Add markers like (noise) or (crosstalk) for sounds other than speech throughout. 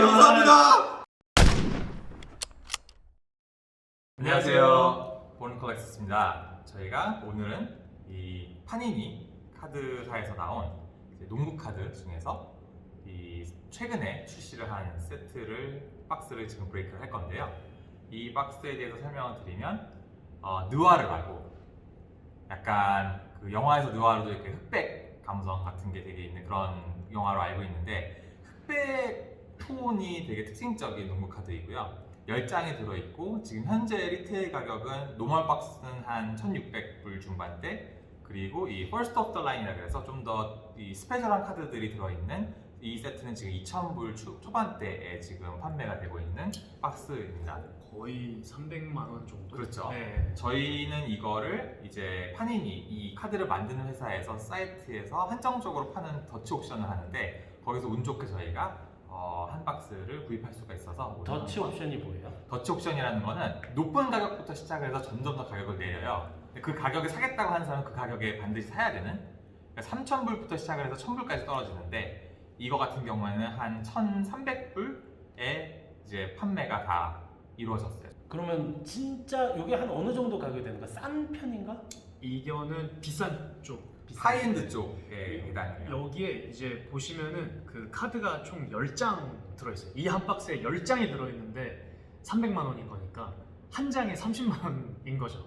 감사합니다. 안녕하세요. 보는컬렉스입니다. 저희가 오늘은 이 파니니 카드사에서 나온 농구 카드 중에서 이 최근에 출시를 한 세트를 박스를 지금 브레이크를 할 건데요. 이 박스에 대해서 설명을 드리면 어, 느와르 말고 약간 그 영화에서 느와르도 이렇게 흑백 감성 같은 게 되게 있는 그런 영화로 알고 있는데 흑백 톤이 되게 특징적인 농구 카드이고요. 10장이 들어있고 지금 현재 리테일 가격은 노멀 박스는 한 1600불 중반대 그리고 이 퍼스트 오브 더 라인이라 그래서 좀 더 이 스페셜한 카드들이 들어있는 이 세트는 지금 2000불 초, 초반대에 지금 판매가 되고 있는 박스입니다. 거의 300만 원 정도. 그렇죠. 네. 저희는 이거를 이제 파니니 이 카드를 만드는 회사에서 사이트에서 한정적으로 파는 더치 옵션을 하는데 거기서 운 좋게 저희가 어, 한 박스를 구입할 수가 있어서 오늘 더치 옵션이 뭐예요? 더치 옵션이라는 거는 높은 가격부터 시작을 해서 점점 더 가격을 내려요. 근데 그 가격에 사겠다고 하는 사람은 그 가격에 반드시 사야 되는 그러니까 3,000불부터 시작을 해서 1,000불까지 떨어지는데 이거 같은 경우에는 한 1,300불에 이제 판매가 다 이루어졌어요. 그러면 진짜 이게 한 어느 정도 가격이 되는 거야? 싼 편인가? 이거는 비싼 쪽. 비싼 하이엔드 쪽에 해당해요. 여기에 이제 보시면은 그 카드가 총 10장 들어있어요. 이 한 박스에 10장이 들어있는데 300만 원인 거니까 한 장에 30만 원인 거죠.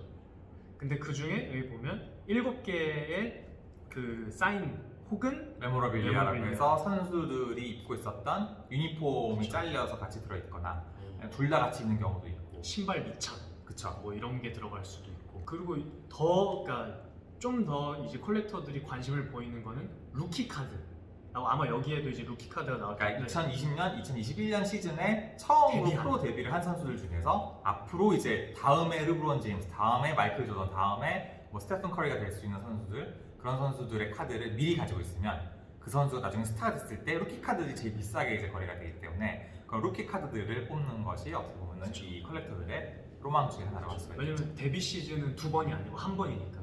근데 그 중에 여기 보면 7개의 그 사인 혹은 메모라빌리아라고 메모라빌리아. 해서 선수들이 입고 있었던 유니폼이. 잘려서 같이 들어있거나 둘 다 같이 있는 경우도 있고. 신발 밑창 그쵸. 뭐 이런 게 들어갈 수도 있고. 그리고 더 그러니까 좀 더 이제 컬렉터들이 관심을 보이는 거는 루키 카드. 아마 여기에도 이제 루키 카드가 나올 그러니까 텐데. 2020년, 2021년 시즌에 처음으로 데뷔한. 프로 데뷔를 한 선수들 중에서 앞으로 이제 다음에 르브론 제임스, 다음에 마이클 조던, 다음에 뭐 스테픈 커리가 될 수 있는 선수들 그런 선수들의 카드를 미리 가지고 있으면 그 선수가 나중에 스타가 됐을 때 루키 카드들이 제일 비싸게 이제 거래가 되기 때문에 그 루키 카드들을 뽑는 것이 어떻게 보면 그쵸. 이 컬렉터들의 로망 중에 하나라고 할 수가 있죠. 왜냐면 데뷔 시즌은 두 번이 아니고 한 번이니까.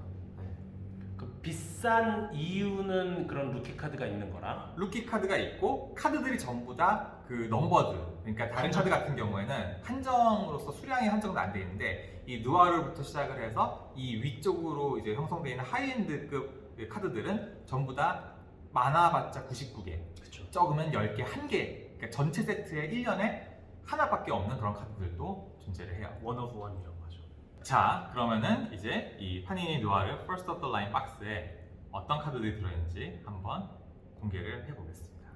그 비싼 이유는 그런 루키 카드가 있는 거라. 루키 카드가 있고 카드들이 전부 다 그 넘버드 그러니까 다른. 카드 같은 경우에는 한정으로서 수량이 한정도 안 돼 있는데 이 누아르부터 시작을 해서 이 위쪽으로 이제 형성되어 있는 하이엔드급 그 카드들은 전부 다 많아봤자 99개 그렇죠. 적으면 10개, 1개 그러니까 전체 세트에 1년에 하나밖에 없는 그런 카드들도 존재를 해요 원 오브 원이라고 하죠. 자 그러면은 이제 이 파니니 누아르 First of the Line 박스에 어떤 카드들이 들어있는지 한번 공개를 해보겠습니다.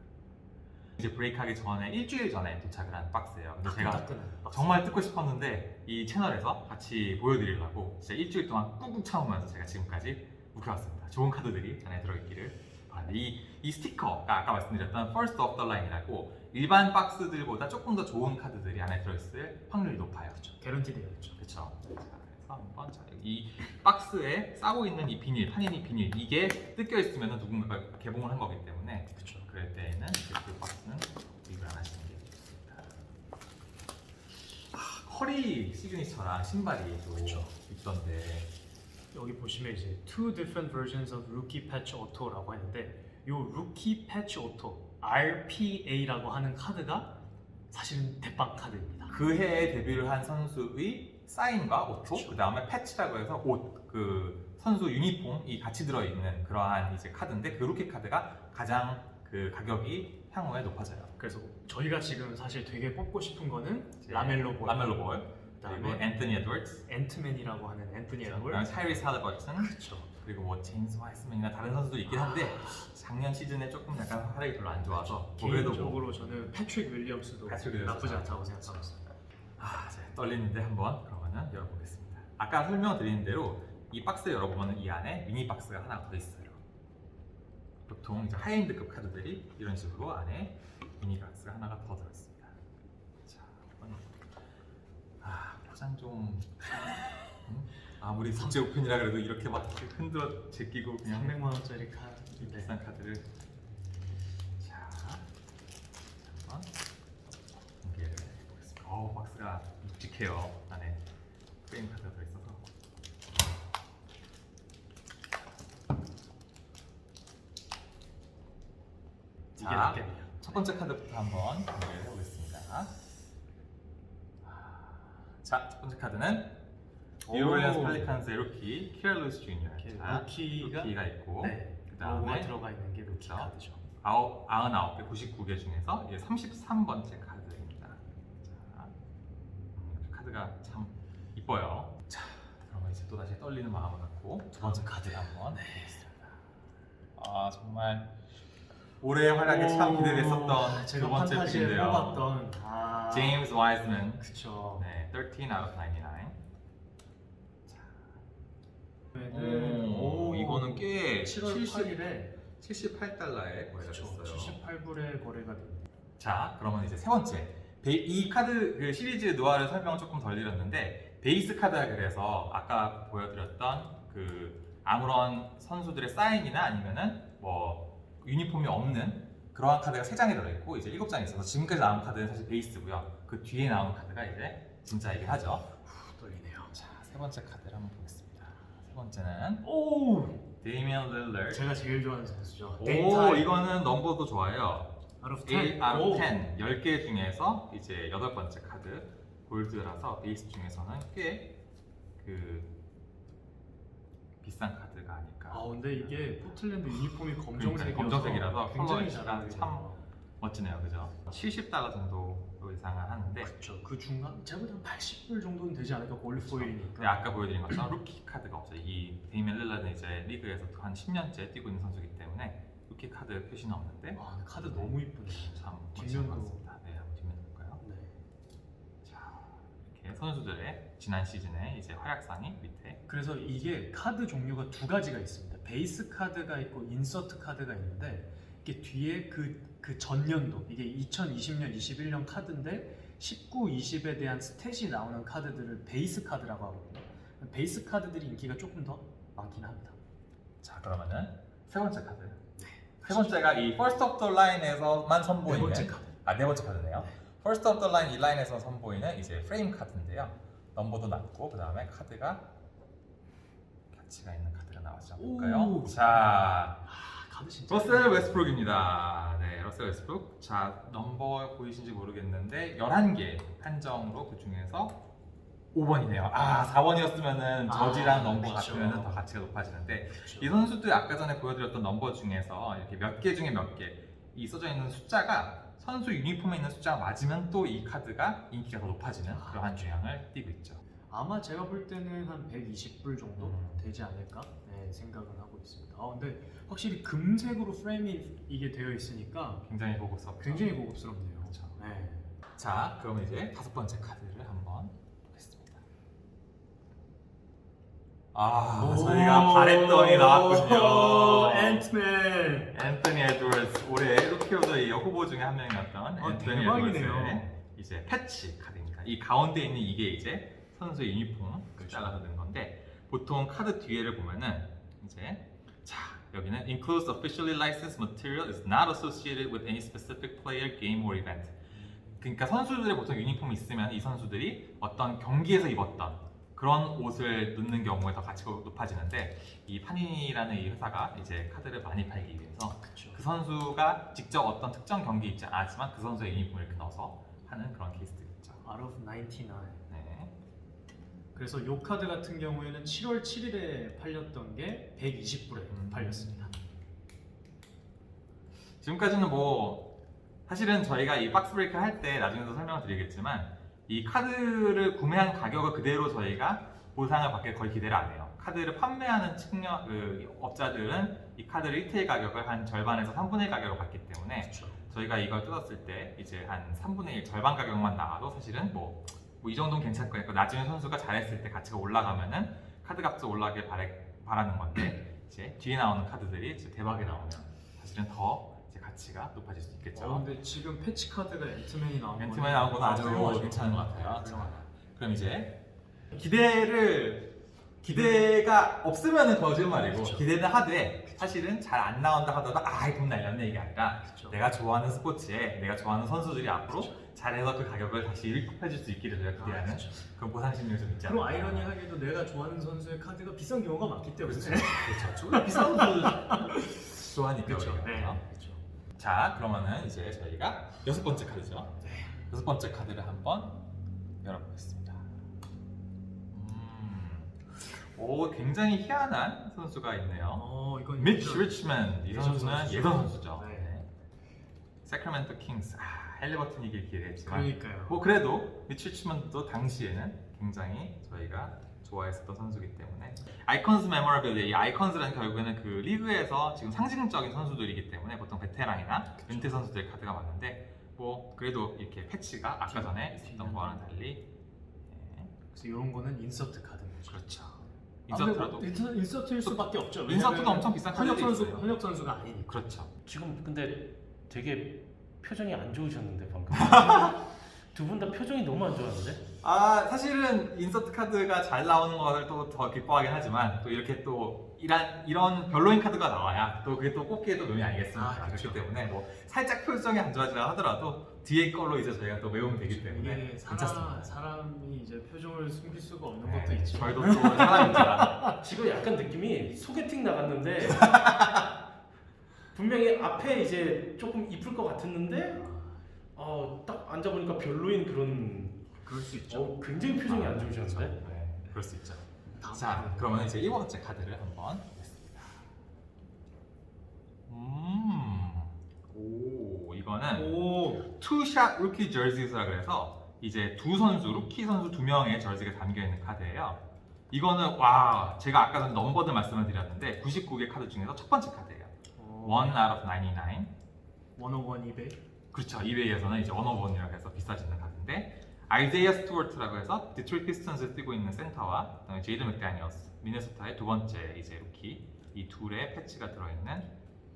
이제 브레이크하기 전에 일주일 전에 도착을 한 박스예요. 근데 제가 따끈따끈한 박스. 정말 뜯고 싶었는데 이 채널에서 같이 보여드리려고 진짜 일주일 동안 꾹꾹 참으면서 제가 지금까지 묵혀왔습니다. 좋은 카드들이 안에 들어있기를 바랍니다. 이, 이 스티커가 아까 말씀드렸던 First of the Line이라고 일반 박스들보다 조금 더 좋은 카드들이 안에 들어있을 확률이 높아요. 그렇죠. 개런티 되어 있죠. 그렇죠. 자, 그래서 한번 자, 이 박스에 싸고 있는 이 비닐, 파니니 비닐 이게 뜯겨 있으면 누군가가 개봉을 한 거기 때문에 그렇죠. 그럴 때에는 그 박스는 구입을 안 하시는 게 좋습니다. 아, 커리 시그니처랑 신발이 또 그쵸. 있던데 여기 보시면 이제 two different versions of Rookie Patch Auto라고 하는데 이 Rookie Patch Auto RPA라고 하는 카드가 사실은 대빵 카드입니다. 그 해에 데뷔를 한 선수의 사인과 오토, 그쵸. 그 다음에 패치라고 해서 옷, 그 선수 유니폼이 같이 들어있는 그러한 이제 카드인데 그 루키 카드가 가장 그 가격이 향후에 높아져요. 그래서 저희가 지금 사실 되게 뽑고 싶은 거는 이제 라멜로 볼, 라멜로 볼, 그리고 그다음에 앤토니 에드워즈, 앤트맨이라고 하는 앤토니 그다음에 에드월 타이리스 할리버튼, 그렇죠. 그리고 뭐 제임스 와이스맨이나 다른 선수도 있긴 한데 작년 시즌에 조금 약간 활약이 별로 안 좋아서 뭐 그래도 뭐 개인적으로 저는 패트릭 윌리엄스도 패트릭 윌리엄스. 나쁘지 않다고 생각하고 있어요. 아, 자, 떨리는데 한번 그러면은 열어보겠습니다. 아까 설명드린 대로 이 박스 열어보면 이 안에 미니 박스가 하나 더 있어요. 보통 이제 하이엔드급 카드들이 이런 식으로 안에 미니 박스가 하나가 더 들어있습니다. 자, 한번 아 포장 좀 음? 아무리 국제 오픈이라 그래도 이렇게 막 흔들어 제끼고 그냥 300만 원짜리 카드. 이 비싼 카드를 자 한번 공개를 해보겠습니다. 어우 박스가 묵직해요. 안에 프레임 카드가 들어있어서 이게 자. 낫겠네요. 첫 번째 카드부터 한번 공개해 보겠습니다. 자, 첫 번째 카드는 뉴올리언스 오. 펠리칸스의 루키 키럴루스 주니어. 이렇게 자, 루키가 루키가 있고 네, 그다음에 들어가 있는 게 루키 그쵸. 카드죠. 아홉, 99개, 99개 중에서 이게 33번째 카드입니다. 자, 음, 카드가 참 이뻐요. 자, 그러면 이제 또 다시 떨리는 마음을 갖고 두 번째 카드 한번 보겠습니다. 아 정말 올해 활약에 참 오, 기대됐었던 제가 두 번째 판타지에 픽인데요. 뽑았던 아, 제임스 와이즈맨. 그쵸. 네, 13 out of 99. 그러면은 오, 이거는 꽤 7월 70, 8일에 78달러에 거래가 그쵸, 됐어요. 78불에 거래가 됩니다. 자, 그러면 이제 세 번째. 베- 이 카드 그 시리즈 노아를 설명 조금 덜 드렸는데 베이스 카드라 그래서 아까 보여드렸던 그 아무런 선수들의 사인이나 아니면은 뭐 유니폼이 없는 그러한 카드가 세 장이 들어있고 이제 일곱 장이 있어서 지금까지 나온 카드는 사실 베이스고요. 그 뒤에 나온 카드가 이제 진짜이긴 하죠. 후, 떨리네요. 자, 세 번째 카드를 한번 보겠습니다. 세 번째는 오, 데이미언 릴러. 제가 제일 좋아하는 선수죠. 오, 이거는 넘버도 좋아요. out of 8 10. out 오. of 10 10개 중에서 이제 여덟 번째 카드 골드라서 베이스 중에서는 꽤 그 비싼 카드가 아닐까 아 근데 이게 포틀랜드 유니폼이 검정색이어서 검정색이라서 굉장히 컬러가 잘참 어울리네요. 멋지네요 그죠 70달러 정도 이상을 하는데 그렇죠. 그 중간 한 80불 정도는 되지 않을까 골드 포일이니까. 근데 아까 보여드린 것처럼 루키 카드가 없어요 이 데이멜 릴라는 이제 리그에서 한 10년째 뛰고 있는 선수이기 때문에 루키 카드 표시는 없는데 와 근데 카드 너무 이쁘네요. 참 멋진 것 뒷면도. 같습니다 네 한번 뒷면 볼까요? 네. 자 이렇게 선수들의 지난 시즌의 이제 활약상이 밑에 그래서 이게 카드 종류가 두 가지가 있습니다. 베이스 카드가 있고 인서트 카드가 있는데 이게 뒤에 그, 그 전년도 이게 2020년, 21년 카드인데 19, 20에 대한 스탯이 나오는 카드들을 베이스 카드라고 하거든요. 베이스 카드들이 인기가 조금 더 많긴 합니다. 자 그러면은 세 번째 카드. 세 번째가 이 First of the Line에서만 네 선보이는 번째 카드. 아네 번째 카드네요. First of the Line 이 라인에서 선보이는 이제 프레임 카드인데요. 넘버도 낮고 그 다음에 카드가 가치가 있는 카드가 나왔죠. 볼까요? 오. 자 아, 진짜. 러셀 웨스브룩입니다. 네, 러셀 웨스브룩. 자 넘버 보이신지 모르겠는데 11개 한정으로 그 중에서 5번이네요. 아 4번이었으면은 아, 저지랑 넘버 그쵸. 같으면 더 가치가 높아지는데 그렇죠. 이 선수들 아까 전에 보여드렸던 넘버 중에서 이렇게 몇 개 중에 몇 개 이 써져 있는 숫자가 선수 유니폼에 있는 숫자가 맞으면 또 이 카드가 인기가 더 높아지는 아, 그러한 경향을 띠고 있죠. 아마 제가 볼 때는 한 120불 정도 음. 되지 않을까 네, 생각은 하고 있습니다. 아 근데 확실히 금색으로 프레임이 이게 되어 있으니까 굉장히 고급스럽죠. 굉장히 고급스럽네요. 그렇죠. 네. 자, 그럼 이제 다섯 번째 카드를 한번 보겠습니다. 아, 오, 저희가 바랬더니 나왔군요. 앤트맨. 앤토니 에드워즈 올해 루키 오브 더 이어 후보 중에 한 명이었던 아, 대박이네요. 에드워즈의 이제 패치 카드입니다. 이 가운데 있는 이게 이제 선수의 유니폼을 잘라서 넣은 건데 보통 카드 뒤에를 보면은 이제 자 여기는 includes officially licensed material is not associated with any specific player, game or event. 그러니까 선수들의 보통 유니폼이 있으면 이 선수들이 어떤 경기에서 입었던 그런 옷을 넣는 경우에 더 가치가 높아지는데 이 파니니라는 이 회사가 이제 카드를 많이 팔기 위해서 그렇죠. 그 선수가 직접 어떤 특정 경기에 입지 않았지만 그 선수의 유니폼을 이렇게 넣어서 하는 그런 케이스들이 있죠. Out of 99. 네. 그래서 이 카드 같은 경우에는 7월 7일에 팔렸던 게 120불에 음. 팔렸습니다. 지금까지는 뭐 사실은 저희가 이 박스 브레이크 할 때 나중에도 설명을 드리겠지만 이 카드를 구매한 가격을 그대로 저희가 보상을 받게 거의 기대를 안 해요. 카드를 판매하는 측면 그 업자들은 이 카드 리테일 가격을 한 절반에서 3분의 1 가격으로 받기 때문에 그렇죠. 저희가 이걸 뜯었을 때 이제 한 3분의 1 절반 가격만 나와도 사실은 뭐 이 정도는 괜찮을 거니까 나중에 선수가 잘했을 때 가치가 올라가면은 카드 값이 올라가길 바래, 바라 는 건데 이제 뒤에 나오는 카드들이 이제 대박이 나오면 사실은 더 이제 가치가 높아질 수 있겠죠. 어, 근데 지금 패치 카드가 앤트맨이 나온 거는 앤트맨이 나온 건 아주. 괜찮은 것 같아요. 네, 훌륭하다. 그럼 이제 기대를 기대가 없으면은 거짓말이고. 기대는 하되 사실은 잘 안 나온다 하더라도 아돈 날렸네 이게 아니라 그렇죠. 내가 좋아하는 스포츠에 내가 좋아하는 선수들이 앞으로 그쵸. 잘해서 그 가격을 다시 일급해줄 수 있기를 저희가 아, 기대하는 그렇죠. 그런 보상 심리가 좀 있지 않을까. 아이러니하게도 내가 좋아하는 선수의 카드가 비싼 경우가 많기 때문에 그렇죠. 그렇죠. (laughs) 비싼 선수 좋아하니까 그렇죠. 우리가. 네. 그렇죠. 자, 그러면은 이제 저희가 여섯 번째 카드죠. 네. 여섯 번째 카드를 한번 열어보겠습니다. 음, 오, 굉장히 희한한 선수가 있네요. 어 이건 미치 리치먼드 이 예전 선수는 선수죠. 예전 선수죠. 네. 네. 세크라멘토 킹스 아, 할리버튼 이길 기대했지만 그러니까요. 뭐 그래도 미치 리치먼드도 당시에는 굉장히 저희가 좋아했었던 선수이기 때문에 아이콘스 메모라빌리 이 아이콘스라는 결국에는 그 리그에서 지금 상징적인 선수들이기 때문에 보통 베테랑이나 은퇴 선수들 카드가 많은데 뭐 그래도 이렇게 패치가 아까 전에 있었던 거와는 달리 네, 그래서 이런 거는 인서트 카드인 거죠. 그렇죠. 아, 인서트라도 뭐 인서, 인서트일 수밖에 없죠. 왜냐면 엄청 비싼 현역 선수 있어요. 현역 선수가 아니니까. 그렇죠. 지금 근데 되게 표정이 안 좋으셨는데 방금. (laughs) 두 분 다 표정이 너무 안 좋았는데? 아 사실은 인서트 카드가 잘 나오는 거를 또 더 기뻐하긴 하지만 또 이렇게 또 이런 이런 별로인 카드가 나와야 또 그게 또 뽑기에 또 묘미 아니겠습니까? 아, 그렇죠. 그렇기 때문에 뭐 살짝 표정이 안 좋아지라 하더라도 뒤에 걸로 이제 저희가 또 외우면 되기 때문에 이게 사람, 괜찮습니다. 사람이 이제 표정을 숨길 수가 없는 네, 것도 있죠. 저희도 또 사람입니다. (laughs) 지금 약간 느낌이 소개팅 나갔는데 분명히 앞에 이제 조금 이쁠 것 같았는데 어, 딱 앉아보니까 별로인 그런 그럴 수 있죠. 어, 굉장히 표정이 안 좋으셨는데? 네, 그럴 수 있죠. 자. 그러면 이제 1번째 카드를 한번 보겠습니다. 음, 오, 이거는 오 투샷 루키 저지스라 그래서 이제 두 선수 루키 선수 두 명의 저지가 담겨 있는 카드예요. 이거는 와 제가 아까 전에 넘버드 말씀을 드렸는데 99개 카드 중에서 첫 번째 카드예요. 어, One out of 99. 101 200. 그렇죠. 이베이에서는 이제 언어본이라고 해서 비싸지는 카드인데 아이제이아 스튜어트라고 해서 디트로이트 피스턴스에 뛰고 있는 센터와 그다음에 제이드 맥다니어스 미네소타의 두 번째 이제 루키 이 둘의 패치가 들어있는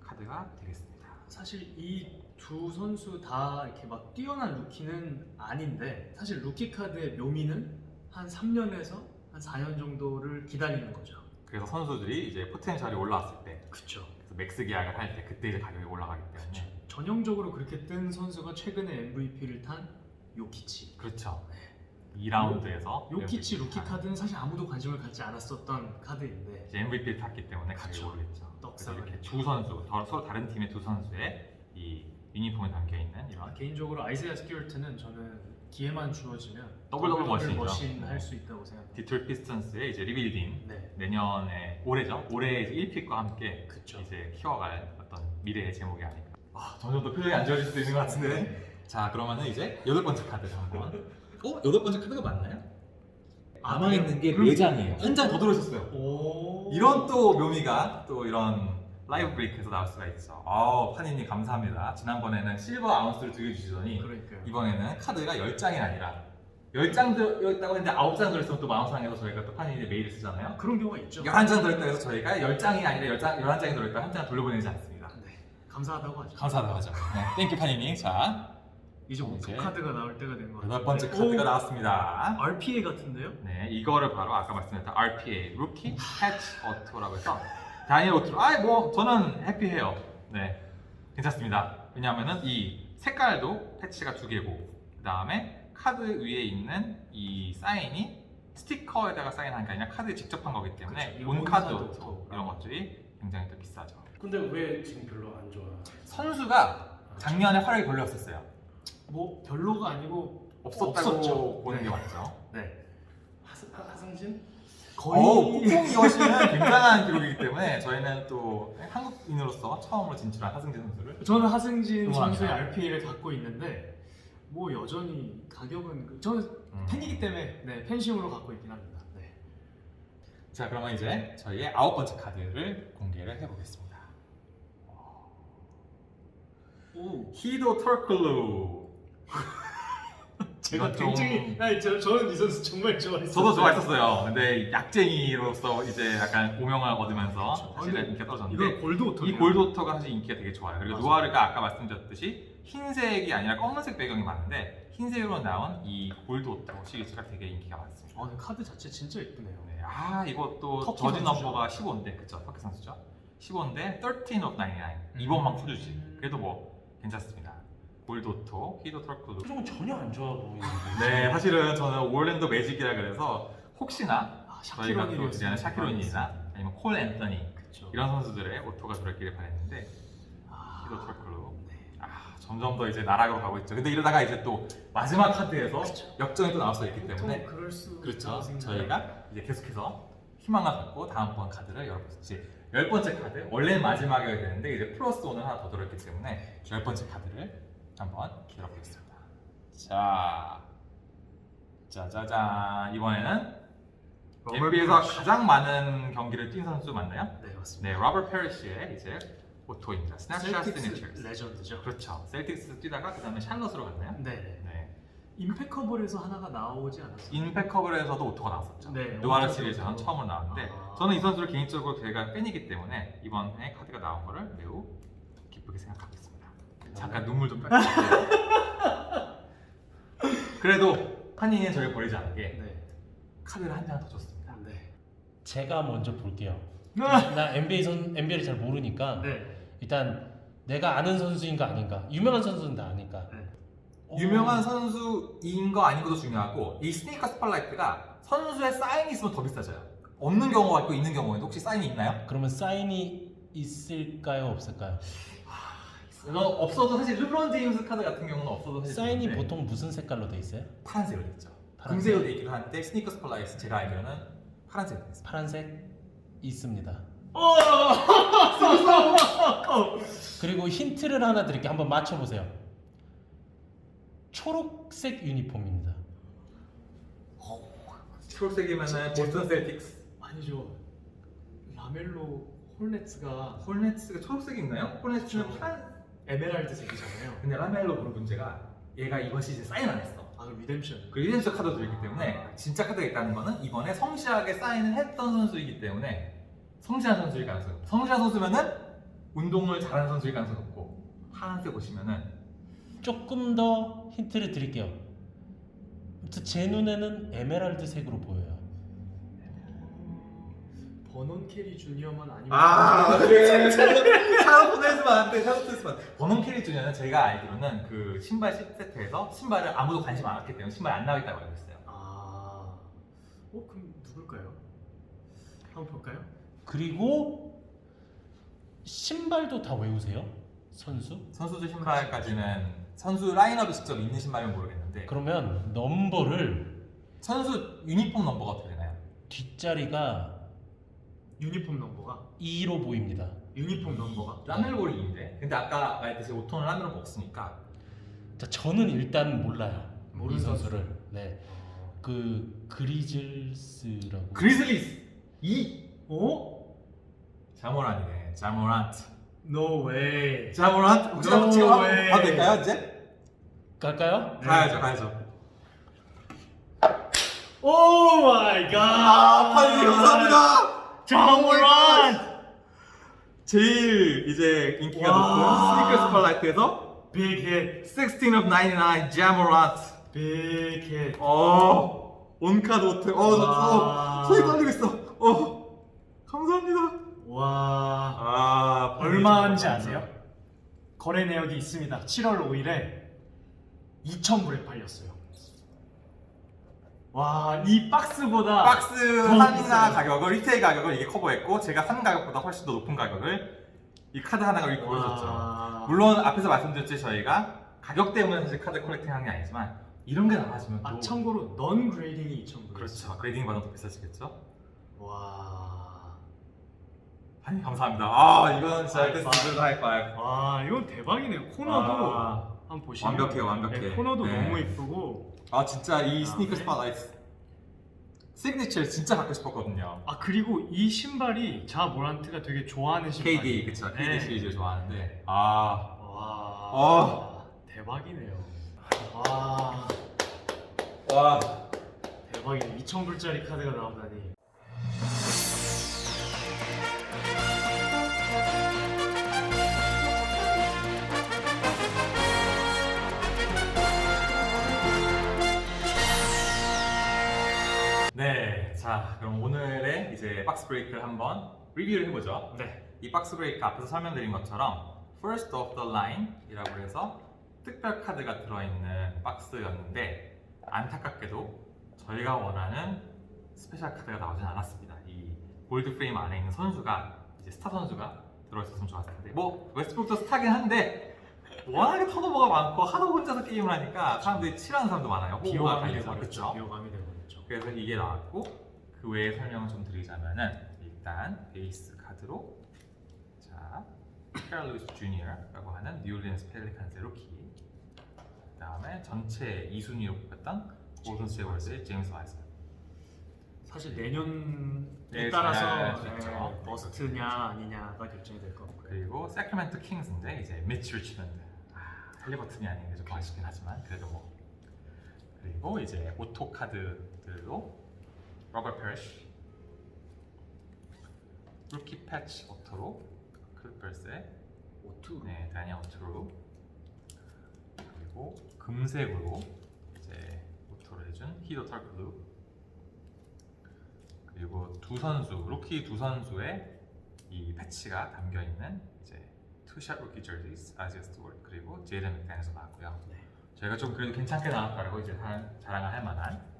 카드가 되겠습니다. 사실 이 두 선수 다 이렇게 막 뛰어난 루키는 아닌데 사실 루키 카드의 묘미는 한 3년에서 한 4년 정도를 기다리는 거죠. 그래서 선수들이 이제 포텐셜이 올라왔을 때 그렇죠. 그래서 맥스 계약을 할 때 그때 이제 가격이 올라가기 때문에 전형적으로 그렇게 뜬 선수가 최근에 MVP를 탄 요키치. 그렇죠. 2라운드에서 요키치 루키 카드는 사실 아무도 관심을 갖지 않았었던 카드인데 이제 MVP를 탔기 때문에 그쵸. 오르겠죠. 그래서 떡상을 이렇게. 두 선수, 더- 서로 다른 팀의 두 선수의 이 유니폼에 담겨 있는 이런 개인적으로 아이세아 스튜어트는 저는 기회만 주어지면 더블 더블 머신이죠. 머신 할 수 있다고 생각합니다. 디트로이트 피스턴스의 이제 리빌딩 네, 내년에 올해죠. 올해 이제 1픽과 함께 그쵸. 이제 키워갈 어떤 미래의 제목이 아닐까. 아, 점점 더 표정이 안 좋아질 수도 있는 것 같은데. 자, 그러면은 이제 여덟 번째 카드 한번. 어? 여덟 번째 카드가 맞나요? 남아 있는 게 네 장이에요. 한 장 더 들어있었어요. 오 이런 또 묘미가 또 이런 라이브 브레이크에서 나올 수가 있죠. 아우, 파니님 감사합니다. 지난번에는 실버 아운스를 두 개 주시더니 그러니까요. 이번에는 카드가 10장이 아니라 10장 들어있다고 했는데 9장 들어있으면 또 마음상해서 저희가 또 파니님 메일을 쓰잖아요. 그런 경우가 있죠. 11장 들어있다 해서 저희가 10장이 아니라 10장, 11장이 들어있다 한 장 돌려보내지 않습니다. 네, 감사하다고 하죠. 감사하다고 하죠. 네, 땡큐 파니님. 자, 이제 뭐 이제 두 카드가 나올 때가 된 것 같아요. 여덟 번째 카드가 나왔습니다. RPA 같은데요? 네, 이거를 바로 아까 말씀드렸던 RPA, 루키 패치 오토라고 해서 다니엘 오토로, 아이 뭐 저는 해피해요. 네, 괜찮습니다. 왜냐하면은 이 색깔도 패치가 두 개고, 그 다음에 카드 위에 있는 이 사인이 스티커에다가 사인한 게 아니라 카드에 직접 한 거기 때문에 그쵸, 온온 카드 카드 오토 오토. 이런 것들이 굉장히 더 비싸죠. 근데 왜 지금 별로 안 좋아? 선수가 작년에 활약이 걸렸었어요. 뭐 별로가 아니고 없었다고 없었죠. 보는 네. 게 맞죠. 네 하- 하승진? 거의 폭풍 이것이는 굉장한 (laughs) 기록이기 때문에 저희는 또 한국인으로서 처음으로 진출한 하승진 선수를 저는 하승진 응원합니다. 선수의 RPA를 갖고 있는데 뭐 여전히 가격은 그- 저는 음. 팬이기 때문에 네, 팬심으로 갖고 있긴 합니다. 네. 자 그러면 이제 저희의 아홉 번째 카드를 공개를 해보겠습니다. 오 히도 털클루 제가 좀- 굉장히 아니 저, 저는 이 선수 정말 좋아했어요. 저도 좋아했었어요. 근데 약쟁이로서 이제 약간 오명을 얻으면서 그렇죠. 사실은 근데 인기가 떨어졌는데 이건 골드 오토 이 골드 오토가 사실 인기가 되게 좋아요. 그리고 맞아요. 누아르가 아까 말씀드렸듯이 흰색이 아니라 검은색 배경이 많은데 흰색으로 나온 이 골드 오토 시리즈가 되게 인기가 많습니다. 아 근데 카드 자체 진짜 예쁘네요. 네, 아 이것도 터키 저지 선수죠. 넘버가 15인데 그쵸 터키 선수죠 15인데 13 of 99 이번만 풀주지 그래도 뭐 괜찮습니다 골도토 히도 털크도 표정은 전혀 안 좋아 보이는데. 네 사실은 저는 올랜도 매직이라 그래서 혹시나 아, 저희가 또 기대하는 샤키로니나 아니면 콜 앤서니 그렇죠. 이런 선수들의 오토가 들어있기를 바랬는데 아, 히도 털크로 네. 아, 점점 더 이제 나락으로 가고 있죠. 근데 이러다가 이제 또 마지막 카드에서 역전이 또 나올 수 있기 때문에 그럴 수 그렇죠. 저희가 이제 계속해서 희망을 갖고 다음번 카드를 열어보죠. 이제 열 번째 카드 원래는 마지막이어야 되는데 이제 플러스 원을 하나 더 들어있기 때문에 열 번째 카드를 한번 열어보겠습니다. 자, 짜자잔 이번에는 NBA에서 가장 많은 경기를 뛴 선수 맞나요? 네 맞습니다. 네, 로버트 페리시의 이제 오토입니다. 스냅샷 시그니처. 레전드죠. 그렇죠. 셀틱스 뛰다가 그 다음에 샬럿으로 갔나요? 네. 네. 임팩커블에서 하나가 나오지 않았어요? 인페커블에서도 오토가 나왔었죠. 네, 누아르 오토 시리즈는. 처음으로 나왔는데 아. 저는 이 선수를 개인적으로 제가 팬이기 때문에 이번에 카드가 나온 거를 매우 기쁘게 생각하고 있습니다. 잠깐 눈물 좀 뺄게요. 그래도 판이는 저를 버리지 않게 네. 카드를 한 장 더 줬습니다. 네. 제가 먼저 볼게요. 나 NBA 선 NBA를 잘 모르니까 네. 일단 내가 아는 선수인가 아닌가 유명한 선수는 다 아니까 네. 오, 유명한 선수인 거 아닌 것도 중요하고 이 스니커 스팔라이트가 선수의 사인이 있으면 더 비싸져요. 없는 경우가 있고 있는 경우에도 혹시 사인이 있나요? 그러면 사인이 있을까요 없을까요? 이거 없어도 사실 르브론 제임스 카드 같은 경우는 없어도 사실 사인이 되는데 보통 무슨 색깔로 돼 있어요? 파란색으로 돼 있죠. 파란색? 금색으로 돼 있기도 한데 스니커 스팔라이트 제가 알기로는 파란색으로 돼 있습니다. 파란색 있습니다. 어! (laughs) 그리고 힌트를 하나 드릴게요. 한번 맞춰보세요. 초록색 유니폼입니다. 초록색이면은 보스턴 셀틱스. 아니죠. 라멜로 홀넷스가 홀넷스가 초록색이 있나요? 홀넷스는 그렇죠. 파란. 에메랄드색이잖아요. 근데 라멜로 그런 문제가 얘가 이번 시즌 사인 안 했어. 아 리뎀션. 그 리덴스 카드도 있기 때문에 진짜 카드가 있다는 거는 이번에 성실하게 사인을 했던 선수이기 때문에 성실한 선수일 가능성이 높고 성실한 선수면은 운동을 잘하는 선수일 가능성 이 높고 파란색 보시면은 조금 더 힌트를 드릴게요. 제 눈에는 에메랄드색으로 보여요. 버논 캐리 주니어만 아니면 아 그래 샤르트 네스만 안돼 샤르트 네스만 버논 캐리 주니어는 제가 알기로는 그 신발 10세트에서 신발을 아무도 관심 안 갖기 때문에 신발 안 나가겠다고 알고 있어요 아. 어 그럼 누굴까요? 한번 볼까요? 그리고 신발도 다 외우세요? 선수? 선수들 신발까지는 선수 라인업이 직접 있는 신발은 모르겠는데 그러면 넘버를 선수 유니폼 넘버가 어떻게 되나요? 뒷자리가 유니폼 넘버가 2로 보입니다. 유니폼 넘버가 라멜볼이 2인데 근데 아까 말했듯이 오톤은 라멜볼 없으니까 자, 저는 일단 몰라요. 모르는 이 선수를. 네. 그 그리즐스라고. 그리즐리스 2 어? 자모란이네 자모란트 No way. 자모란트 혹시 No 지금 한번 way. 봐도 될까요 이제? 갈까요? 네. 가야죠 가야죠 오 마이 갓. 아 판이 감사합니다 자모란. 제일 이제 인기가 와. 높은 스니커 스팔라이트에서 Big hit. 16 of 99 자모란트 Big hit. 어 온카드 오트 어저 손이 떨리고 있어 어 감사합니다 와. 아 얼마인지 아세요? 거래 내역이 있습니다. 7월 5일에 2,000불에 팔렸어요. 와, 이 박스보다 박스 더 한나 비싸요. 가격을 리테일 가격을 이게 커버했고 제가 산 가격보다 훨씬 더 높은 가격을 이 카드 하나가 이렇게 보여줬죠. 와. 물론 앞에서 말씀드렸듯이 저희가 가격 때문에 사실 카드 컬렉팅하는 게 아니지만 이런 게 나와주면 또 아, 참고로 넌 그레이딩이 2,000불. 그렇죠. 그레이딩 받으면 더 비싸지겠죠. 와. 아니 감사합니다. 아 이건 진짜 하이파이브. 하이파이브. 와, 이건 대박이네요. 코너도 아. 한번 보시면 완벽해요, 완벽해. 네, 코너도 네. 너무 이쁘고 아 진짜 이 아, 스니커 네. 스파라이트 시그니처를 진짜 갖고 싶었거든요. 아 그리고 이 신발이 자 모란트가 되게 좋아하는 신발이에요. KD 그쵸. KD 네. 시리즈 좋아하는데 아 와. 어. 대박이네요. 와. 와. 대박이네. 2,000불짜리 카드가 나오다니. 자 그럼 오늘의 이제 박스 브레이크를 한번 리뷰를 해보죠. 네. 이 박스 브레이크 앞에서 설명드린 것처럼 First of the Line이라고 해서 특별 카드가 들어있는 박스였는데 안타깝게도 저희가 원하는 스페셜 카드가 나오진 않았습니다. 이 골드 프레임 안에 있는 선수가 이제 스타 선수가 들어있었으면 좋았을 텐데 뭐 웨스트브룩도 스타긴 한데 워낙에 턴오버가 많고 하도 혼자서 게임을 하니까 사람들이 싫어하는 사람도 많아요. 비호감이 되버렸죠. 그렇죠. 비호감이 되버렸죠. 그래서 이게 나왔고 그 외에 설명을 좀 드리자면은 일단 베이스 카드로 자 캐럴 루이스 주니어라고 하는 뉴올리언스 펠리칸스의 루키 그 다음에 전체 2순위로 뽑혔던 골든 스테이월스의 제임스 와이스 사실 내년에 네, 따라서 잘 네, 됐죠. 버스트냐 아니냐가 결정이 될 것 같고요. 그리고 세크라멘토 킹스인데 이제 미치 리치먼드 아, 할리버튼이 아닌 게 좀 아쉽긴 하지만 그래도 뭐. 그리고 이제 오토 카드들로 로버트 페리쉬 루키 패치 오토로 클리퍼스의 오투. 네, 다니엘 오토로 그리고 금색으로 이제 오토를 해준 히도 털클루 그리고 두 선수 루키 두 선수의 이 패치가 담겨 있는 이제 투샷 루키 저지스 아지아 스튜어트 그리고 제이든 맥단에서 나왔고요. 네. 저희가 좀 그래도 괜찮게 나왔다고 이제 자- 자랑을 할 만한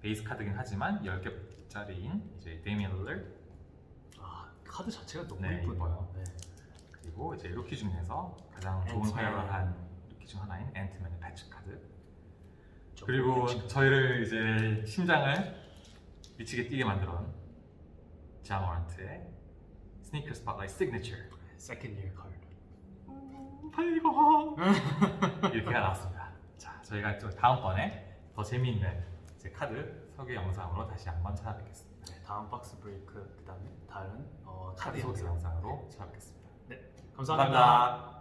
베이스 카드긴 하지만 10개짜리인 이제 데미안 릴러 아 카드 자체가 너무 네. 이뻐요. 네. 그리고 이제 루키 중에서 가장 좋은 앤트맨. 활약을 한 루키 중 하나인 앤트맨의 패치 카드 좀 그리고 괜찮- 저희를 이제 심장을 미치게 뛰게 만들어 자모란트의 스니커 스팟라이트 시그니처 세컨드 이어 카드. 팔리고 이렇게가 나왔습니다. 자, 저희가 또 다음번에 더 재미있는 이 제 카드 소개 영상으로 다시 한번 찾아뵙겠습니다. 네, 다음 박스 브레이크 그다음에 다른 어, 카드 카드 소개 영상. 영상으로 찾아뵙겠습니다. 감사합니다. 감사합니다.